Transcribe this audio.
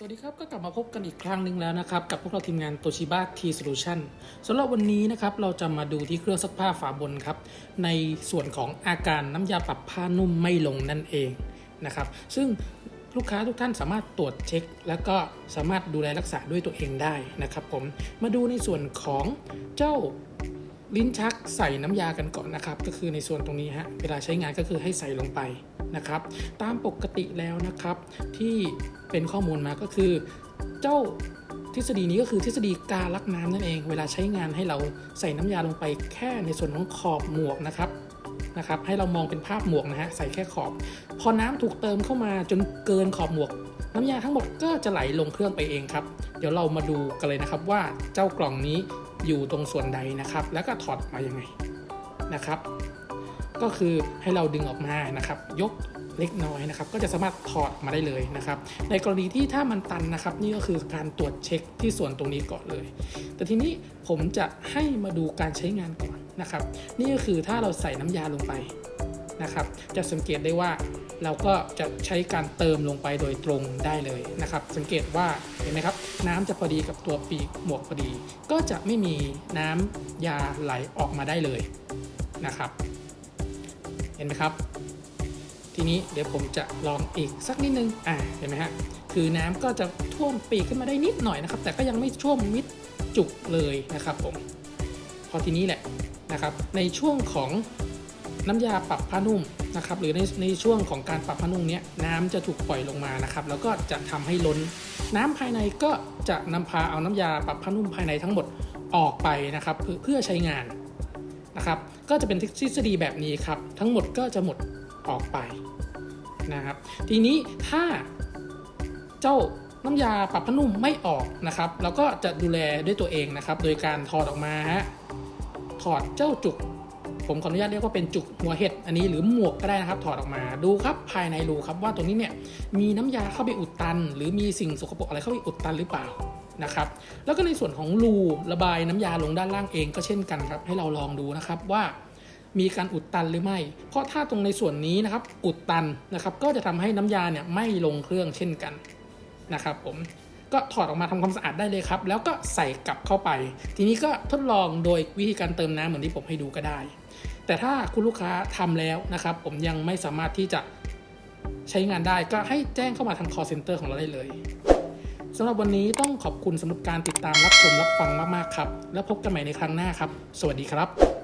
สวัสดีครับ ก็กลับมาพบกันอีกครั้งหนึ่งแล้วนะครับ กับพวกเราทีมงาน Toshiba T Solution สำหรับวันนี้นะครับ เราจะมาดูที่เครื่องซักผ้าฝาบนครับ ในส่วนของอาการน้ำยาปรับผ้านุ่มไม่ลงนั่นเองนะครับ ซึ่งลูกค้าทุกท่านสามารถตรวจเช็ค แล้วก็สามารถดูแลรักษาด้วยตัวเองได้นะครับผม มาดูในส่วนของเจ้าลิ้นชักใส่น้ำยากันก่อนนะครับ ก็คือในส่วนตรงนี้ฮะเวลาใช้งานก็คือให้ใส่ลงไปนะครับ ตามปกติแล้วนะครับที่ เป็นข้อมูลมาก็คือ เจ้าทฤษฎีนี้ก็คือทฤษฎีการลักน้ำนั่นเอง เวลาใช้งานให้เราใส่น้ำยาลงไปแค่ในส่วนของขอบหมวกนะครับนะครับให้เรามองเป็นภาพหมวกนะฮะใส่แค่ขอบ พอน้ำถูกเติมเข้ามาจนเกินขอบหมวก น้ำยาทั้งหมดก็จะไหลลงเครื่องไปเองครับ เดี๋ยวเรามาดูกันเลยนะครับว่าเจ้ากล่องนี้อยู่ตรงส่วนใดนะครับ แล้วก็ถอดออกมายังไงนะครับ ก็คือให้เราดึงออกมานะครับ ยก เล็กน้อยนะครับก็จะสามารถถอดมาได้เลยนะครับในกรณีที่ถ้ามันตันนะครับนี่ก็คือการตรวจเช็คที่ส่วนตรงนี้ก่อนเลย แต่ทีนี้ผมจะให้มาดูการใช้งานก่อนนะครับนี่ก็คือถ้าเราใส่น้ำยาลงไปนะครับจะสังเกตได้ว่าเราก็จะใช้การเติมลงไปโดยตรงได้เลยนะครับ สังเกตว่าเห็นไหมครับ น้ำจะพอดีกับตัวปีกหมวกพอดี ก็จะไม่มีน้ำยาไหลออกมาได้เลยนะครับ เห็นไหมครับ ทีนี้เดี๋ยวผมจะลองอีกสักนิดนึงอ่าเห็นไหมฮะคือน้ำก็จะท่วมปีกขึ้นมาได้นิดหน่อยนะครับ แต่ก็ยังไม่ท่วมมิดจุกเลยนะครับผมพอทีนี้แหละนะครับ ในช่วงของน้ำยาปรับผ้านุ่มนะครับ หรือในในช่วงของการปรับผ้านุ่มเนี้ยน้ำจะถูกปล่อยลงมานะครับ แล้วก็จะทำให้ล้น น้ำภายในก็จะนำพาเอาน้ำยาปรับผ้านุ่มภายในทั้งหมดออกไปนะครับ เพื่อใช้งานนะครับ ก็จะเป็นทฤษฎีแบบนี้ครับ ทั้งหมดก็จะหมด ออกไปนะครับ ทีนี้ถ้าเจ้าน้ำยาปรับผ้านุ่มไม่ออกนะครับเราก็จะดูแลด้วยตัวเองนะครับ โดยการถอดออกมาฮะถอดเจ้าจุก ผมขออนุญาตเรียกว่าเป็นจุกหัวเห็ดอันนี้หรือหมวกก็ได้นะครับ ถอดออกมาดูครับภายในรูครับว่าตรงนี้เนี่ยมีน้ำยาเข้าไปอุดตัน หรือมีสิ่งสกปรกอะไรเข้าไปอุดตันหรือเปล่านะครับ แล้วก็ในส่วนของรูระบายน้ำยาลงด้านล่างเองก็เช่นกันครับ ให้เราลองดูนะครับว่า มีการอุดตันหรือไม่ เพราะถ้าตรงในส่วนนี้นะครับอุดตันนะครับก็จะทำให้น้ำยาเนี่ยไม่ลงเครื่องเช่นกันนะครับผมก็ถอดออกมาทำความสะอาดได้เลยครับ แล้วก็ใส่กลับเข้าไป ทีนี้ก็ทดลองโดยวิธีการเติมน้ำเหมือนที่ผมให้ดูก็ได้ แต่ถ้าคุณลูกค้าทำแล้วนะครับ ผมยังไม่สามารถที่จะใช้งานได้ก็ให้แจ้งเข้ามาทาง call center ของเราได้เลยสำหรับวันนี้ต้องขอบคุณสำหรับการติดตามรับชมรับฟังมาก ๆ ครับ แล้วพบกันใหม่ในครั้งหน้าครับ สวัสดีครับ